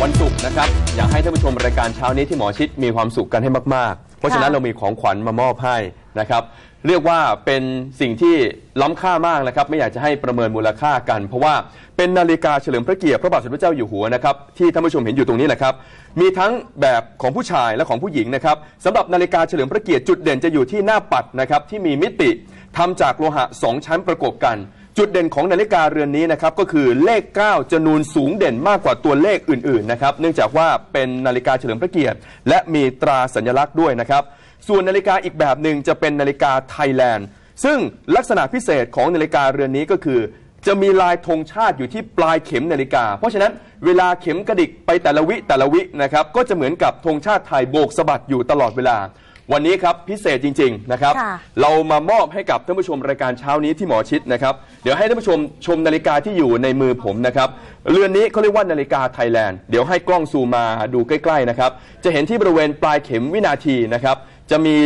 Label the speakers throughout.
Speaker 1: ครับ อยากให้ท่านผู้ชมรายการเช้านี้ที่หมอชิดมีความสุขกันให้มากๆ เพราะฉะนั้น
Speaker 2: ค่ะ
Speaker 1: เรามีของขวัญมามอบให้นะครับ เรียกว่าเป็นสิ่งที่ล้ำค่ามากนะครับ ไม่อยากจะให้ประเมินมูลค่ากัน เพราะว่าเป็นนาฬิกาเฉลิมพระเกียรติพระบาทสมเด็จพระเจ้าอยู่หัวนะครับที่ท่านผู้ชมเห็นอยู่ตรงนี้แหละครับ มีทั้งแบบของผู้ชายและของผู้หญิงนะครับสำหรับนาฬิกาเฉลิมพระเกียรติจุดเด่นจะอยู่ที่หน้าปัดนะครับที่มีมิติทำจากโลหะสองชั้นประกบกัน จุดเด่นของนาฬิกาเรือนนี้นะครับก็คือเลข 9 จะนูนสูงเด่นมากกว่าตัวเลขอื่นๆนะครับเนื่องจากว่าเป็นนาฬิกาเฉลิมพระเกียรติ และมีตราสัญลักษณ์ด้วยนะครับ ส่วนนาฬิกาอีกแบบหนึ่งจะเป็นนาฬิกาไทยแลนด์ ซึ่งลักษณะพิเศษของนาฬิกาเรือนนี้ก็คือ จะมีลายธงชาติอยู่ที่ปลายเข็มนาฬิกา เพราะฉะนั้นเวลาเข็มกระดิกไปแต่ละวิแต่ละวินะครับก็จะเหมือนกับธงชาติไทยโบกสะบัดอยู่ตลอดเวลา วันนี้ครับพิเศษจริงๆนะครับ
Speaker 2: ค่ะ
Speaker 1: เรามามอบให้กับท่านผู้ชมรายการเช้านี้ที่หมอชิดนะครับ เดี๋ยวให้ท่านผู้ชมชมนาฬิกาที่อยู่ในมือผมนะครับเรือนนี้เขาเรียกว่านาฬิกาไทยแลนด์เดี๋ยวให้กล้องซูมมาดูใกล้ๆนะครับ จะเห็นที่บริเวณปลายเข็มวินาทีนะครับ จะมี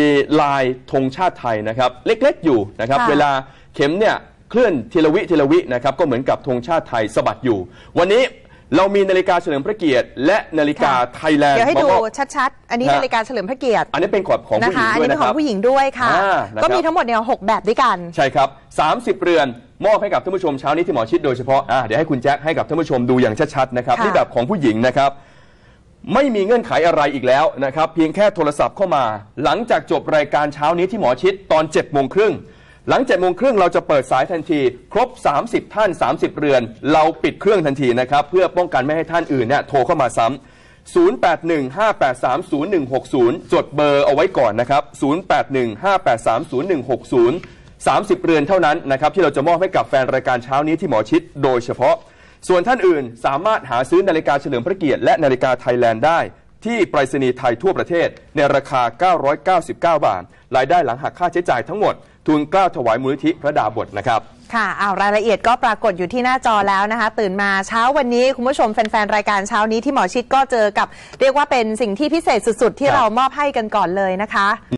Speaker 1: ลายธงชาติไทยนะครับ เล็กๆอยู่นะครับ
Speaker 2: ค่ะ
Speaker 1: เวลาเข็มเนี่ยเคลื่อนทีละวิทีละวินะครับก็เหมือนกับธงชาติไทยสะบัดอยู่ วันนี้ เรามีนาฬิกาเฉลิมพระเกียรติ และนาฬิกา
Speaker 2: ค่ะ
Speaker 1: ไทยแลนด์
Speaker 2: เดี๋ยวให้ดู
Speaker 1: มามอบ
Speaker 2: ชัดๆ อันนี้
Speaker 1: ฮะ
Speaker 2: นาฬิกาเฉลิมพระเกียรติ
Speaker 1: อันนี้เป็นของของ
Speaker 2: นะ
Speaker 1: ผู้หญิ
Speaker 2: คะ
Speaker 1: ง
Speaker 2: อัน
Speaker 1: ด้วย
Speaker 2: นี้เป็น
Speaker 1: นะ
Speaker 2: ข
Speaker 1: ค
Speaker 2: อ
Speaker 1: รับ
Speaker 2: งผู้หญิงด้วยค่ะ
Speaker 1: อ่านะครับ
Speaker 2: ก็มีทั้งหมดเนี่ยหกแบบด้วยกัน
Speaker 1: ใช่ครับ 30 เรือนมอบให้กับท่านผู้ชมเช้านี้ที่หมอชิดโดยเฉพาะอะเดี๋ยวให้คุณแจ็คให้กับท่านผู้ชมดูอย่างชัดๆนะครับ
Speaker 2: ค่ะ
Speaker 1: นี่แบบของผู้หญิงนะครับ ไม่มีเงื่อนไขอะไรอีกแล้วนะครับ เพียงแค่โทรศัพท์เข้ามา หลังจากจบรายการเช้านี้ที่หมอชิดตอน7จ็ดโมงครึ่ง หลัง7จ็ดโมงครึ่งเราจะเปิดสายทันที ครบ 30 ท่าน 30 เรือน เราปิดเครื่องทันทีนะครับเพื่อป้องกันไม่ให้ท่านอื่นเนี่ยโทรเข้ามาซ้ำ0815830160 จดเบอร์เอาไว้ก่อนนะครับ 0815830160 30 เรือนเท่านั้นนะครับที่เราจะมอบให้กับแฟนรายการเช้านี้ที่หมอชิดโดยเฉพาะ ส่วนท่านอื่นสามารถหาซื้อนาฬิกาเฉลิมพระเกียรติและนาฬิกาไทยแลนด์ได้ ที่ไปรษณีย์ไทยทั่วประเทศ ในราคา 999 บาท รายได้หลังหักค่าใช้จ่ายทั้งหมด ทุนเกล้าถวายมูลนิธิพระดาบทนะครับ
Speaker 2: ค่ะเอารายละเอียดก็ปรากฏอยู่ที่หน้าจอแล้วนะคะ ตื่นมาเช้าวันนี้ คุณผู้ชมแฟนๆ รายการเช้านี้ที่หมอชิดก็เจอกับ เรียกว่าเป็นสิ่งที่พิเศษสุดๆ ที่
Speaker 1: ครับ
Speaker 2: เรามอบให้กันก่อนเลยนะคะ